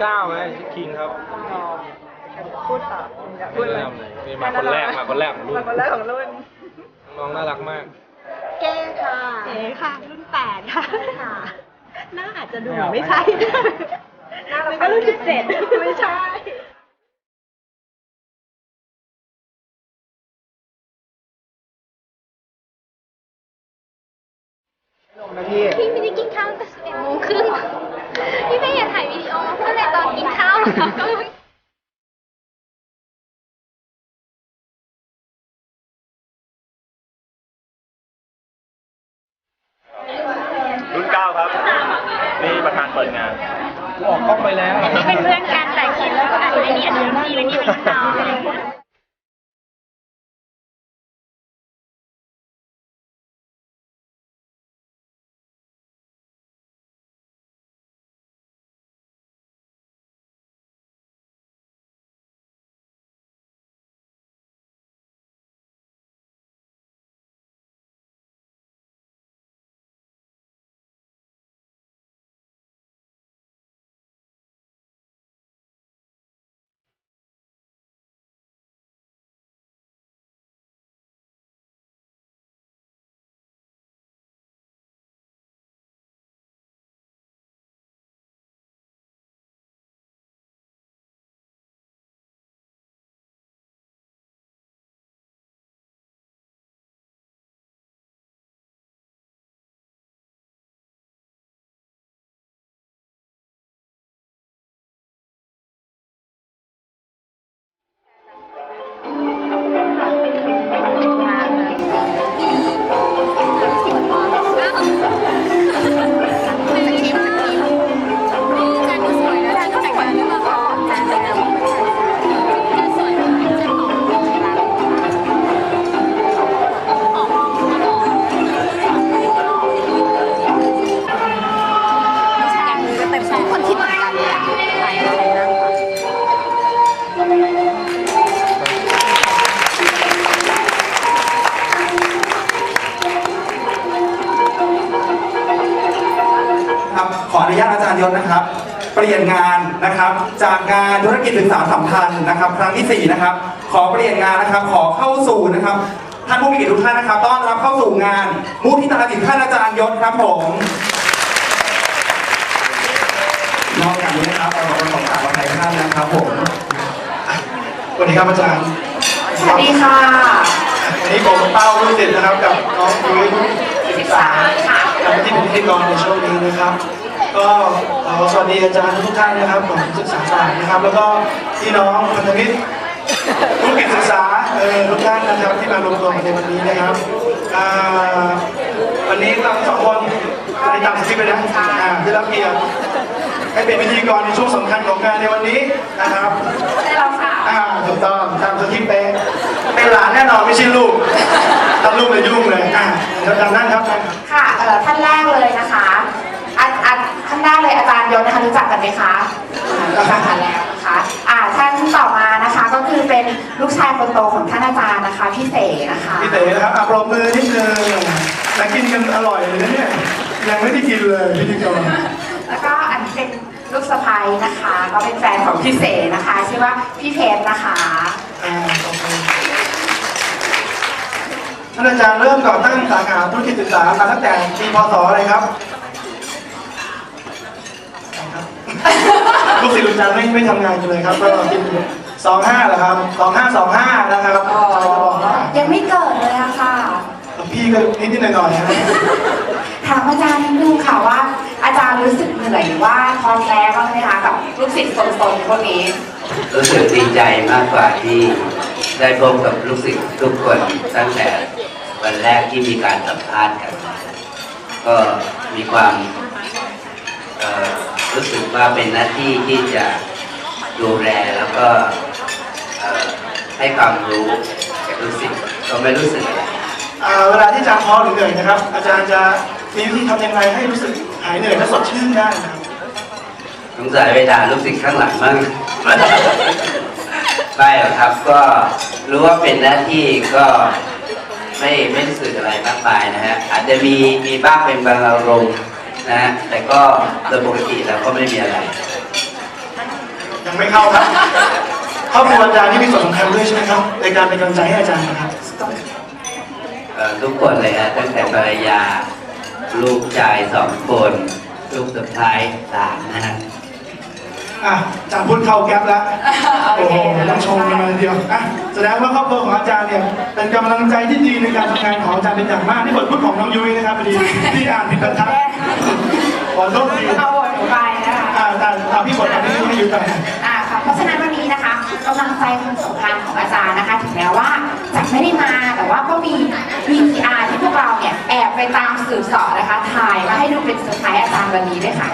เก้าไหมชื่อคิงครับพูดต่ออยากพูไม่ดอะไรได้ทำอะไรนี่มาคนแรกมาคนแรกของรุ่นมาคนแรกของรุ่นน้องน่ารักมาก เก้ค่ะเอ๋ค่ะ รุ่นแปดค่ะใช่ค่ะหน้าอาจจะดูเหมือนไม่ใช่น่ารัมันก็รุ่นสิบเจ็ดไม่ใช่ลงนะพี่พี่ไม่ได้กินข้าวตั้งแต่สิบเอ็ดโมงครึ่งพี่ไม่อยากถ่ายวิดีโอมาพูดเลยตอนกินข้าวก็ไม่ รุ่นเก้าครับ นี่ประธานเปิดงาน ออกกล้องไปแล้ว นี่เป็นเพื่อนกันแต่คิดว่าอันนี้อันนี้พี่อันนี้เป็นน้อง ย์ยศนะครับ เปลี่ยนงานนะครับ จากงานธุรกิจศึกษาสัมพันธ์นะครับ ครั้งที่ 4 นะครับ ขอเปลี่ยนงานนะครับ ขอเข้าสู่นะครับท่านผู้มีเกียรติทุกท่านนะครับต้อนรับเข้าสู่งานมุทิตาจิตท่านอาจารย์ยศครับผมนอกจากนี้นะครับเราขอขอบคุณท่านนะครับผมสวัสดีครับอาจารย์สวัสดีค่ะวันนี้ผมเป้ารุ่นสิทธิ์นะครับกับน้องยุ้ยศึกษาทำที่เป็นพิธีกรในช่วงนี้นะครับ ก็ขอสวัสดีอาจารย์ทุกท่านนะครับของศึกษาศาสตร์นะครับ แล้วก็พี่น้องพันธมิตรธุรกิจศึกษาเออทุกท่านนะครับที่มารวมตัวกันในวันนี้นะครับอ่าวันนี้เราทั้งสองคนในตามสคริปต์ไปนะอ่าได้รับเกียรติให้เป็นพิธีกรในช่วงสำคัญของงานในวันนี้นะครับได้แล้วค่ะอ่าถูกต้องตามสคริปต์เป๊ะเป็นหลานแน่นอนไม่ใช่ลูกถ้าลูกเลยยุ่งเลยอ่าเดี๋ยวทางนั้นครับท่านครับ ค่ะเอ่อท่านแรกเลยนะคะอันอันท่านแร กเลยอาจารย์ยศนะคะรู้จักกันไหมคะอ่ารู้จักกันแล้วนะคะอ่าท่านต่อมานะคะก็คือเป็นลูกชายคนโตของท่านอาจารย์นะคะพี่เสนะคะพี่เต๋นะครับอะปรบมือนิดนึงแต่กินกันอร่อยเลยนะเนี่ยยังไม่ได้กินเลยพิธีกรแล้วก็อันนี้เป็นลูกสะใภ้นะคะ ก็เป็นแฟนของพี่เสนะคะชื่อว่าพี่เพชรนะคะอ่าขอบคุณท่านอาจารย์เริ่มก่อตั้งสาขาธุรกิจศึกษามาตั้งแต่ปีพศอะไรครับ ลูกศิษย์ลูกอาจารย์ไม่ไม่ทำงานกันเลยครับ ก็กินสองห้าแหละครับสองห้าสองห้านะครับอ๋อยังไม่เกิดเลยอะค่ะ พี่ก็นิดนิดหน่อยหน่อยๆนะครับถามอาจารย์นิดนึงค่ะว่า อาจารย์รู้สึกเหนื่อยหรือว่าท้อแท้บ้างไหมคะกับลูกศิษย์สนๆพวกนี้ รู้สึกดีใจมากกว่าที่ได้พบกับลูกศิษย์ทุกคนตั้งแต่วันแรกที่มีการสัมภาษณ์กัน ก็มีความเอ่อ รู้สึกว่าเป็นหน้าที่ที่จะดูแลแล้วก็ให้ความรู้แก่ลูกศิษย์ก็ไม่รู้สึกอะไรเวลาที่อาจารย์ท้อหรือเหนื่อยนะครับ อาจารย์จะมีวิธีทำยังไงให้รู้สึกหายเหนื่อยและสดชื่นได้นะครับสงสัยไปด่าลูกศิษย์ข้างหลังมั่งไม่หรอกครับก็รู้ว่าเป็นหน้าที่ก็ไม่ไม่รู้สึกอะไรมากมายนะฮะอาจจะมีมีบ้างเป็นบางอารมณ์ นะฮะแต่ก็โดยปกติแล้วก็ไม่มีอะไร ยังไม่เข้าครับครอบครัวอาจารย์นี่มีส่วนสำคัญด้วยใช่ไหมครับในการเป็นกำลังใจให้อาจารย์นะครับ เอ่อทุกคนเลยฮะตั้งแต่ภรรยา ลูกชายสองคน ลูกสุดท้ายสามนะฮะ อะอาจารย์พูดเข้าแก๊ปแล้ว โอ้โหต้องชมกันมาเลยทีเดียวอะแสดงว่าครอบครัวของอาจารย์เนี่ยเป็นกำลังใจที่ดีในการทำงานของอาจารย์เป็นอย่างมากนี่บทพูดของน้องยุ้ยนะครับพอดีที่อ่านผิดบรรทัดขอโทษทีเอาบทหนูไปนะคะอ่าอาจารย์เอาพี่บทอันนี้ให้ยุ้ยไปอ่าค่ะเพราะฉะนั้นวันนี้นะคะกำลังใจคนสำคัญของอาจารย์นะคะ ถึงแม้ว่าจะไม่ได้มาแต่ว่าก็มี VTR ที่พวกเราเนี่ยแอบไปตามสืบเสอบนะคะถ่ายมาให้ดูเป็นเซอร์ไพรส์อาจารย์วันนี้ด้วยค่ะ